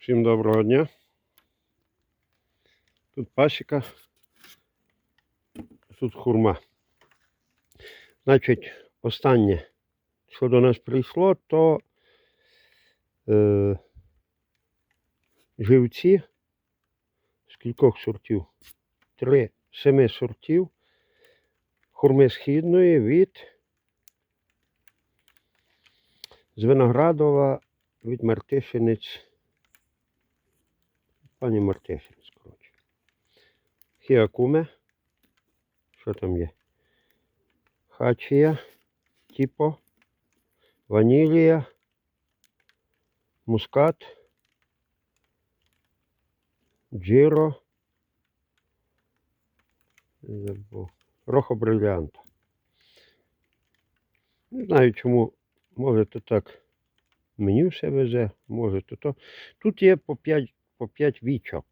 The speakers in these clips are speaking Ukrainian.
Всім доброго дня. Тут пасіка, тут хурма. Значить, останнє, що до нас прийшло, то е, живці з кількох сортів. Три семи сортів хурми східної від з Виноградова від Мартишинець. Пані Мартишинець, коротше. Хіакуме. Що там є? Хачія, Тіпо, Ванілія, Мускат, Джиро. Рохо брилянта. Не знаю, чому може то так мені все везе, може то то. Тут є по 5, по 5 вічок.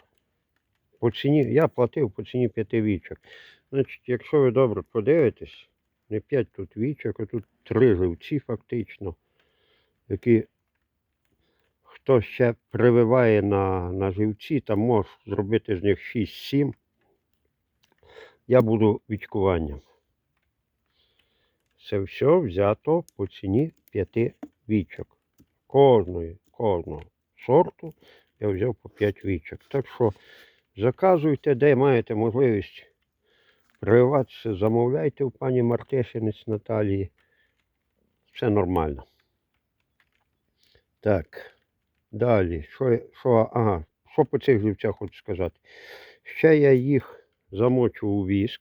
По ціні, я платив по ціні 5 вічок. Значить, якщо ви добре подивитесь, не 5 тут вічок, а тут 3 живці фактично, які хто ще прививає на, на живці, там може зробити з них 6-7. Я буду вічкуванням. Це все взято по ціні 5 вічок. Кожної, кожного сорту я взяв по 5 вічок. Так що заказуйте, де маєте можливість прививатися, замовляйте у пані Мартишинець Наталії. Все нормально. Так. Далі. Що, що, ага, що по цих живцях хочу сказати? Ще я їх замочу у віск.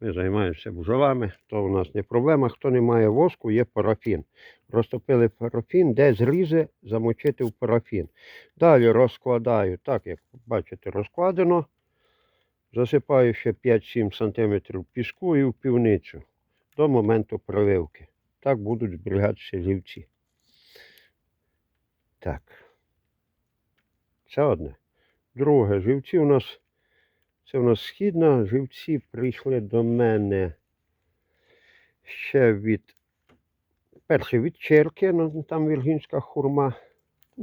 Ми займаємося бджолами, то у нас не проблема. Хто не має воску, є парафін. Розтопили парафін, де зрізи замочити в парафін. Далі розкладаю, так як бачите, розкладено. Засипаю ще 5-7 см піску і в півницю до моменту проливки. Так будуть зберігатися живці. Так. Це одне. Друге, живці у нас це у нас східна. Живці прийшли до мене ще від перше від черки, ну, там віргінська хурма.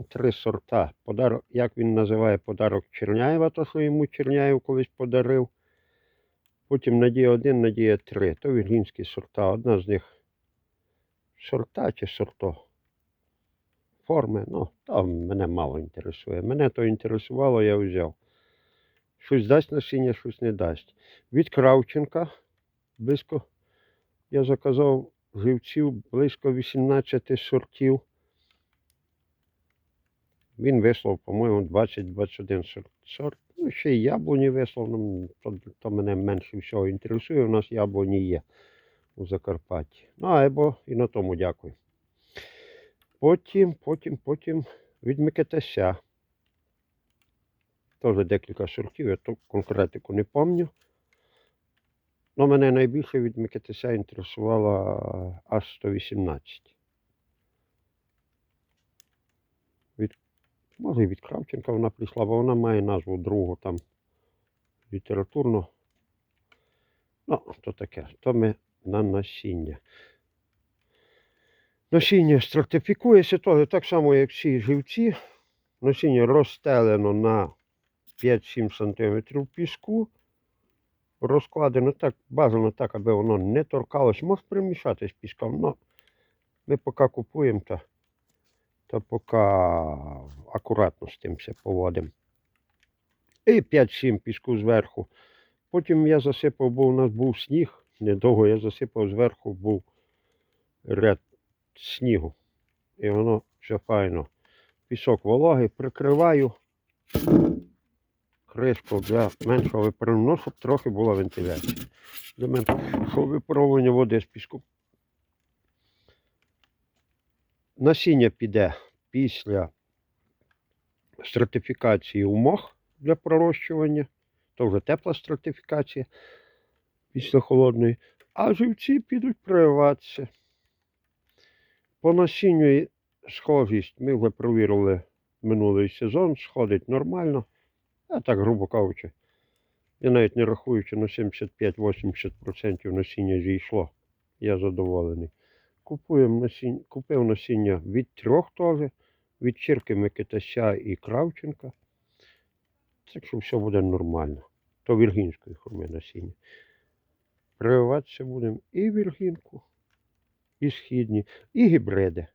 Три сорта. Подарок, як він називає подарок Черняєва, то що йому Черняєв колись подарив. Потім Надія 1, Надія 3. То віргінські сорта. Одна з них сорта чи сорто. Форми, ну, там мене мало інтересує. Мене то інтересувало, я взяв. Щось дасть насіння, щось не дасть. Від Кравченка близько я заказав живців близько 18 сортів. Він вислав, по-моєму, 20-21 сорт. Ну, ще й яблуні вислав, ну, то, то мене менше всього інтересує. У нас яблуні є у Закарпатті. Ну, або і на тому дякую. Потім, потім, потім від Микитася. Теж декілька сортів, я ту конкретику не пам'ятаю. Ну, мене найбільше від Микитися інтересувала Аж-118. Від, може, і від Кравченка вона прийшла, бо вона має назву другу там літературно. Ну, то таке, то ми на насіння. Насіння стратифікується теж так само, як всі живці. Насіння розстелено на 5-7 см піску. Розкладено так, бажано так, аби воно не торкалось. Може примішати піском, але ми поки купуємо, то, то поки акуратно з тим все поводимо. І 5-7 піску зверху. Потім я засипав, бо у нас був сніг. Недовго я засипав зверху, був ряд снігу. І воно все файно. Пісок вологий, прикриваю кришку для меншого випарування, ну, щоб трохи була вентиляція. Для меншого випаровування води з піску. Насіння піде після стратифікації у мох для пророщування. То вже тепла стратифікація після холодної. А живці підуть прививатися. По насінню схожість ми вже провірили минулий сезон, сходить нормально. А так, грубо кажучи, я навіть не рахуючи на 75-80% насіння зійшло. Я задоволений. Купуємо насіння, купив насіння від трьох теж, від Чірки Микитася і Кравченка. Так що все буде нормально. То віргінської хурми насіння. Прививатися будемо і віргінку, і східні, і гібриди.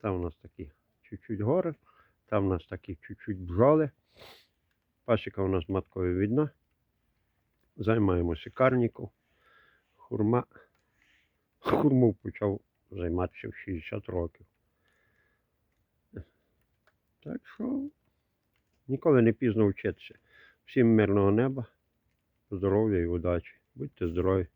Там у нас такі чуть-чуть гори, там у нас такі чуть-чуть бджоли. Пасіка у нас маткові відна. Займаємося карніку. Хурма. Хурму почав займатися в 60 років. Так що ніколи не пізно вчитися. Всім мирного неба, здоров'я і удачі. Будьте здорові!